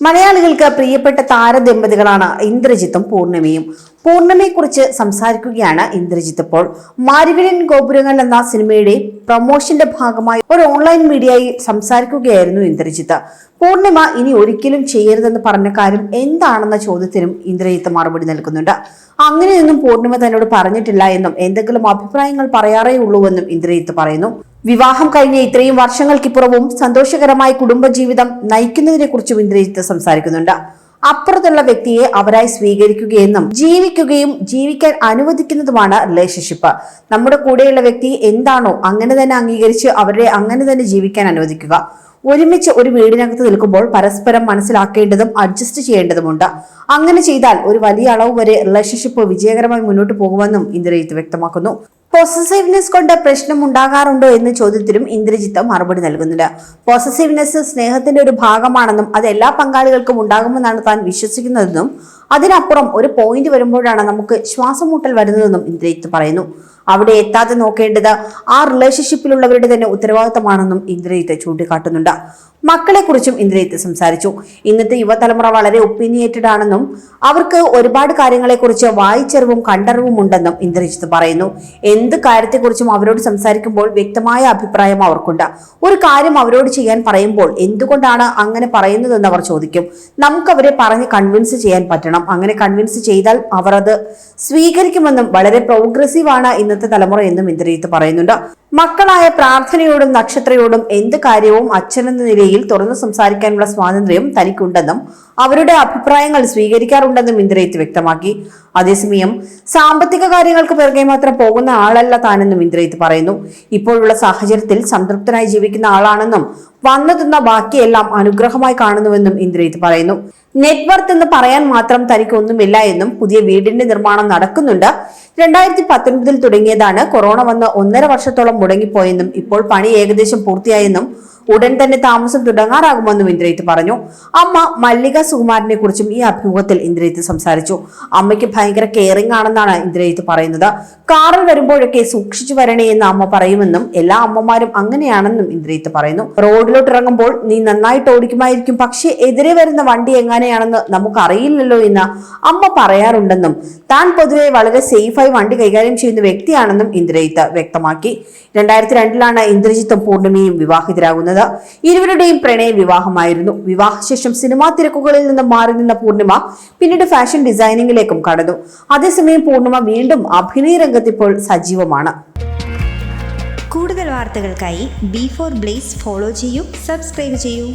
മലയാളികൾക്ക് പ്രിയപ്പെട്ട താരദമ്പതികളാണ് ഇന്ദ്രജിത്തും പൂർണിമയും. പൂർണിമയെക്കുറിച്ച് സംസാരിക്കുകയാണ് ഇന്ദ്രജിത്ത് ഇപ്പോൾ. മാരിവിലൻ ഗോപുരങ്ങൾ എന്ന സിനിമയുടെ പ്രൊമോഷന്റെ ഭാഗമായി ഒരു ഓൺലൈൻ മീഡിയയിൽ സംസാരിക്കുകയായിരുന്നു ഇന്ദ്രജിത്ത്. പൂർണിമ ഇനി ഒരിക്കലും ചെയ്യരുതെന്ന് പറഞ്ഞ കാര്യം എന്താണെന്ന ചോദ്യത്തിനും ഇന്ദ്രജിത്ത് മറുപടി നൽകുന്നുണ്ട്. അങ്ങനെയൊന്നും പൂർണിമ തന്നോട് പറഞ്ഞിട്ടില്ല എന്നും എന്തെങ്കിലും അഭിപ്രായങ്ങൾ പറയാറേ ഉള്ളൂവെന്നും ഇന്ദ്രജിത്ത് പറയുന്നു. വിവാഹം കഴിഞ്ഞ ഇത്രയും വർഷങ്ങൾക്കിപ്പുറവും സന്തോഷകരമായ കുടുംബജീവിതം നയിക്കുന്നതിനെ കുറിച്ചും ഇന്ദ്രജിത്ത് സംസാരിക്കുന്നുണ്ട്. അപ്പുറത്തുള്ള വ്യക്തിയെ അവരായി സ്വീകരിക്കുകയെന്നും ജീവിക്കുകയും ജീവിക്കാൻ അനുവദിക്കുന്നതുമാണ് റിലേഷൻഷിപ്പ് നമ്മുടെ കൂടെയുള്ള വ്യക്തി എന്താണോ അങ്ങനെ തന്നെ അംഗീകരിച്ച് അവരെ അങ്ങനെ തന്നെ ജീവിക്കാൻ അനുവദിക്കുക. ഒരുമിച്ച് ഒരു വീടിനകത്ത് നിൽക്കുമ്പോൾ പരസ്പരം മനസ്സിലാക്കേണ്ടതും അഡ്ജസ്റ്റ് ചെയ്യേണ്ടതുമുണ്ട്. അങ്ങനെ ചെയ്താൽ ഒരു വലിയ അളവ് വരെ റിലേഷൻഷിപ്പ് വിജയകരമായി മുന്നോട്ട് പോകുമെന്നും ഇന്ദ്രജിത്ത് വ്യക്തമാക്കുന്നു. പൊസസീവ്നെസ് കൊണ്ട് പ്രശ്നം ഉണ്ടാകാറുണ്ടോ എന്ന ചോദ്യത്തിലും ഇന്ദ്രജിത്ത് മറുപടി നൽകുന്നുണ്ട്. പോസസീവ്നെസ് സ്നേഹത്തിന്റെ ഒരു ഭാഗമാണെന്നും അത് എല്ലാ പങ്കാളികൾക്കും ഉണ്ടാകുമെന്നാണ് താൻ വിശ്വസിക്കുന്നതെന്നും അതിനപ്പുറം ഒരു പോയിന്റ് വരുമ്പോഴാണ് നമുക്ക് ശ്വാസം മുട്ടൽ വരുന്നതെന്നും ഇന്ദ്രജിത്ത് പറയുന്നു. അവിടെ എത്താതെ നോക്കേണ്ടത് ആ റിലേഷൻഷിപ്പിലുള്ളവരുടെ തന്നെ ഉത്തരവാദിത്തമാണെന്നും ഇന്ദ്രജിത്ത് ചൂണ്ടിക്കാട്ടുന്നുണ്ട്. മക്കളെ കുറിച്ചും ഇന്ദ്രിയത്ത് സംസാരിച്ചു. ഇന്നത്തെ യുവതലമുറ വളരെ ഒപ്പീനിയേറ്റഡ് ആണെന്നും അവർക്ക് ഒരുപാട് കാര്യങ്ങളെക്കുറിച്ച് വായിച്ചറിവും കണ്ടറിവും ഉണ്ടെന്നും ഇന്ദ്രജിത്ത് പറയുന്നു. എന്ത് കാര്യത്തെക്കുറിച്ചും അവരോട് സംസാരിക്കുമ്പോൾ വ്യക്തമായ അഭിപ്രായം അവർക്കുണ്ട്. ഒരു കാര്യം അവരോട് ചെയ്യാൻ പറയുമ്പോൾ എന്തുകൊണ്ടാണ് അങ്ങനെ പറയുന്നതെന്ന് അവർ ചോദിക്കും. നമുക്ക് അവരെ പറഞ്ഞ് കൺവിൻസ് ചെയ്യാൻ പറ്റണം. അങ്ങനെ കൺവിൻസ് ചെയ്താൽ അവർ അത് സ്വീകരിക്കുമെന്നും വളരെ പ്രോഗ്രസീവ് ആണ് ഇന്നത്തെ തലമുറ എന്നും ഇന്ദ്രജിത്ത് പറയുന്നുണ്ട്. മക്കളായ പ്രാർത്ഥനയോടും നക്ഷത്രയോടും എന്ത് കാര്യവും അച്ഛനെന്ന നിലയിൽ തുറന്നു സംസാരിക്കാനുള്ള സ്വാതന്ത്ര്യം തനിക്കുണ്ടെന്നും അവരുടെ അഭിപ്രായങ്ങൾ സ്വീകരിക്കാറുണ്ടെന്നും ഇന്ദ്രയത്ത് വ്യക്തമാക്കി. അതേസമയം സാമ്പത്തിക കാര്യങ്ങൾക്ക് പിറകെ മാത്രം പോകുന്ന ആളല്ല താനെന്നും ഇന്ദ്രയത്ത് പറയുന്നു. ഇപ്പോഴുള്ള സാഹചര്യത്തിൽ സംതൃപ്തനായി ജീവിക്കുന്ന ആളാണെന്നും വന്നു തിന്ന ബാക്കിയെല്ലാം അനുഗ്രഹമായി കാണുന്നുവെന്നും ഇന്ദ്രയത്ത് പറയുന്നു. നെറ്റ്വർത്ത് എന്ന് പറയാൻ മാത്രം തനിക്കൊന്നുമില്ല എന്നും പുതിയ വീടിന്റെ നിർമ്മാണം നടക്കുന്നുണ്ട്. രണ്ടായിരത്തി പത്തൊൻപതിൽ തുടങ്ങിയതാണ് കൊറോണ വന്ന് ഒന്നര വർഷത്തോളം മുടങ്ങിപ്പോയെന്നും ഇപ്പോൾ പണി ഏകദേശം പൂർത്തിയായെന്നും ഉടൻ തന്നെ താമസം തുടങ്ങാറാകുമെന്നും ഇന്ദ്രജിത്ത് പറഞ്ഞു. അമ്മ മല്ലിക സുകുമാരനെ കുറിച്ചും ഈ അഭിമുഖത്തിൽ ഇന്ദ്രജിത്ത് സംസാരിച്ചു. അമ്മയ്ക്ക് ഭയങ്കര കെയറിംഗ് ആണെന്നാണ് ഇന്ദ്രജിത്ത് പറയുന്നത്. കാറിൽ വരുമ്പോഴൊക്കെ സൂക്ഷിച്ചു വരണേ എന്ന് അമ്മ പറയുമെന്നും എല്ലാ അമ്മമാരും അങ്ങനെയാണെന്നും ഇന്ദ്രജിത്ത് പറയുന്നു. റോഡിലോട്ട് ഇറങ്ങുമ്പോൾ നീ നന്നായിട്ട് ഓടിക്കുമായിരിക്കും. പക്ഷേ എതിരെ വരുന്ന വണ്ടി എങ്ങനെയാണെന്ന് നമുക്കറിയില്ലല്ലോ എന്ന് അമ്മ പറയാറുണ്ടെന്നും താൻ പൊതുവെ വളരെ സേഫായി വണ്ടി കൈകാര്യം ചെയ്യുന്ന വ്യക്തിയാണെന്നും ഇന്ദ്രജിത്ത് വ്യക്തമാക്കി. രണ്ടായിരത്തി രണ്ടിലാണ് ഇന്ദ്രജിത്തും പൂർണിമയും വിവാഹിതരാകുന്നത്. ഇരുവരുടെയും പ്രണയ വിവാഹമായിരുന്നു. വിവാഹശേഷം സിനിമാ തിരക്കുകളിൽ നിന്ന് മാറി നിന്ന പൂർണിമ പിന്നീട് ഫാഷൻ ഡിസൈനിങ്ങിലേക്കും കടന്നു. അതേസമയം പൂർണിമ വീണ്ടും അഭിനയ രംഗത്തിപ്പോൾ സജീവമാണ്. കൂടുതൽ വാർത്തകൾക്കായി ബി ഫോർ ബ്ലേസ് ഫോളോ ചെയ്യൂ സബ്സ്ക്രൈബ് ചെയ്യൂ.